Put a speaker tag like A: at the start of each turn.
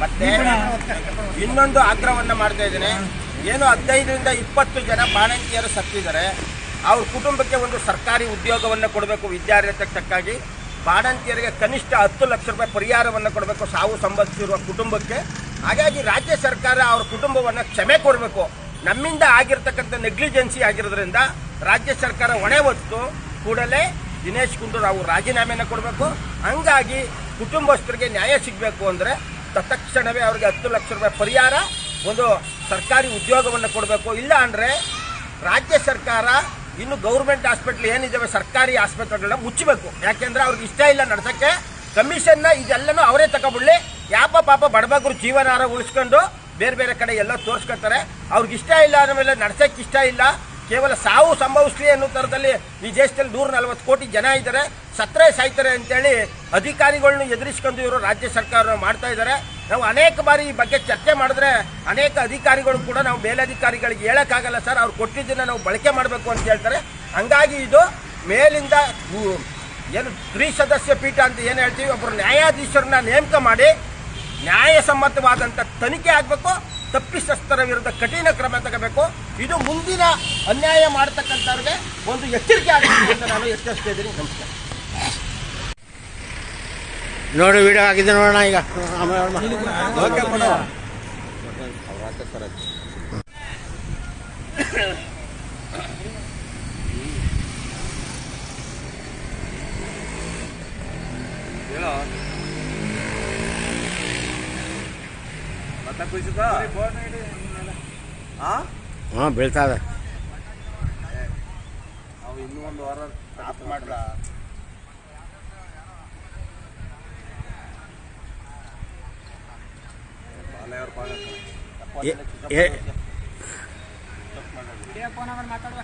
A: ಮತ್ತೆ ಇನ್ನೊಂದು ಆಗ್ರಹವನ್ನ ಮಾಡ್ತಾ ಇದ್ದೇನೆ. ಏನು ಹದಿನೈದರಿಂದ ಇಪ್ಪತ್ತು ಜನ ಬಾಣಂತಿಯರು ಸತ್ತಿದ್ದಾರೆ. ಅವ್ರ ಕುಟುಂಬಕ್ಕೆ ಒಂದು ಸರ್ಕಾರಿ ಉದ್ಯೋಗವನ್ನು ಕೊಡಬೇಕು ವಿದ್ಯಾರ್ಥಿಗೆ ತಕ್ಕಾಗಿ. ಬಾಣಂತಿಯರಿಗೆ ಕನಿಷ್ಠ ಹತ್ತು ಲಕ್ಷ ರೂಪಾಯಿ ಪರಿಹಾರವನ್ನು ಕೊಡಬೇಕು, ಸಾವು ಸಂಬಂಧಿಸಿರುವ ಕುಟುಂಬಕ್ಕೆ. ಹಾಗಾಗಿ ರಾಜ್ಯ ಸರ್ಕಾರ ಅವ್ರ ಕುಟುಂಬವನ್ನು ಕ್ಷಮೆ ಕೊಡಬೇಕು. ನಮ್ಮಿಂದ ಆಗಿರ್ತಕ್ಕಂಥ ನೆಗ್ಲಿಜೆನ್ಸಿ ಆಗಿರೋದ್ರಿಂದ ರಾಜ್ಯ ಸರ್ಕಾರ ಹೊಣೆ ಹೊತ್ತು ಕೂಡಲೇ ದಿನೇಶ್ ಗುಂಡೂರಾವ್ ರಾಜೀನಾಮೆಯನ್ನು ಕೊಡಬೇಕು. ಹಂಗಾಗಿ ಕುಟುಂಬಸ್ಥರಿಗೆ ನ್ಯಾಯ ಸಿಗಬೇಕು ಅಂದರೆ ತತ್ಕ್ಷಣವೇ ಅವರಿಗೆ ಹತ್ತು ಲಕ್ಷ ರೂಪಾಯಿ ಪರಿಹಾರ, ಒಂದು ಸರ್ಕಾರಿ ಉದ್ಯೋಗವನ್ನು ಕೊಡಬೇಕು. ಇಲ್ಲ ಅಂದರೆ ರಾಜ್ಯ ಸರ್ಕಾರ ಇನ್ನು ಗೌರ್ಮೆಂಟ್ ಹಾಸ್ಪಿಟ್ಲ್ ಏನಿದ್ದಾವೆ ಸರ್ಕಾರಿ ಆಸ್ಪತ್ರೆಗಳನ್ನ ಮುಚ್ಚಬೇಕು. ಯಾಕೆಂದ್ರೆ ಅವ್ರಿಗೆ ಇಷ್ಟ ಇಲ್ಲ ನಡ್ಸಕ್ಕೆ. ಕಮಿಷನ್ನ ಇದೆಲ್ಲನೂ ಅವರೇ ತಗೊಬಿಡ್ಲಿ ಯಾಪ ಪಾಪ ಬಡಬಗ್ರು ಜೀವನಾರ ಉಳಿಸ್ಕೊಂಡು ಬೇರೆ ಬೇರೆ ಕಡೆ ಎಲ್ಲ ತೋರಿಸ್ಕೊತಾರೆ ಅವ್ರಿಗೆ ಇಷ್ಟ ಇಲ್ಲ ಮೇಲೆ ನಡ್ಸಕ್ಕೆ ಇಷ್ಟ ಇಲ್ಲ. ಕೇವಲ ಸಾವು ಸಂಭವಿಸ್ಲಿ ಅನ್ನೋ ಥರದಲ್ಲಿ ಈ ದೇಶದಲ್ಲಿ ನೂರ ನಲವತ್ತು ಕೋಟಿ ಜನ ಇದ್ದಾರೆ. ಸತ್ತರೆ ಸಾಯ್ತಾರೆ ಅಂತೇಳಿ ಅಧಿಕಾರಿಗಳನ್ನ ಎದುರಿಸ್ಕೊಂಡು ಇವರು ರಾಜ್ಯ ಸರ್ಕಾರ ಮಾಡ್ತಾ ಇದ್ದಾರೆ. ನಾವು ಅನೇಕ ಬಾರಿ ಈ ಬಗ್ಗೆ ಚರ್ಚೆ ಮಾಡಿದ್ರೆ ಅನೇಕ ಅಧಿಕಾರಿಗಳು ಕೂಡ ನಾವು ಮೇಲಧಿಕಾರಿಗಳಿಗೆ ಹೇಳೋಕ್ಕಾಗಲ್ಲ ಸರ್. ಅವ್ರು ಕೊಟ್ಟಿದ್ದನ್ನು ನಾವು ಬಳಕೆ ಮಾಡಬೇಕು ಅಂತ ಹೇಳ್ತಾರೆ. ಹಂಗಾಗಿ ಇದು ಮೇಲಿಂದ ಏನು ತ್ರಿಸದಸ್ಯ ಪೀಠ ಅಂತ ಏನು ಹೇಳ್ತೀವಿ ಒಬ್ಬರು ನ್ಯಾಯಾಧೀಶರನ್ನ ನೇಮಕ ಮಾಡಿ ನ್ಯಾಯಸಮ್ಮತವಾದಂಥ ತನಿಖೆ ಆಗಬೇಕು. ತಪ್ಪಿತಸ್ಥರ ವಿರುದ್ಧ ಕಠಿಣ ಕ್ರಮ ತಗೋಬೇಕು. ಇದು ಮುಂದಿನ ಅನ್ಯಾಯ ಮಾಡತಕ್ಕಂಥವ್ರಿಗೆ ಒಂದು ಎಚ್ಚರಿಕೆ ಆಗಬೇಕು ಅಂತ ನಾನು ಎಚ್ಚರಿಸ್ತಾ ಇದ್ದೀನಿ. ನಮಸ್ಕಾರ.
B: ನೋಡಿ ವಿಡಿಯೋ ಆಗಿದೆ ನೋಡೋಣ ಈಗ. ಆಮೇಲೆ ಹಾಂ ಬೀಳ್ತಾ ಇದೆ.
A: ಇನ್ನೂ ಒಂದು ವಾರ ಸ್ಟಾಪ್ ಮಾಡ್ರ
B: ಏ- ಏ-
A: ಮಾತಾಡುವ.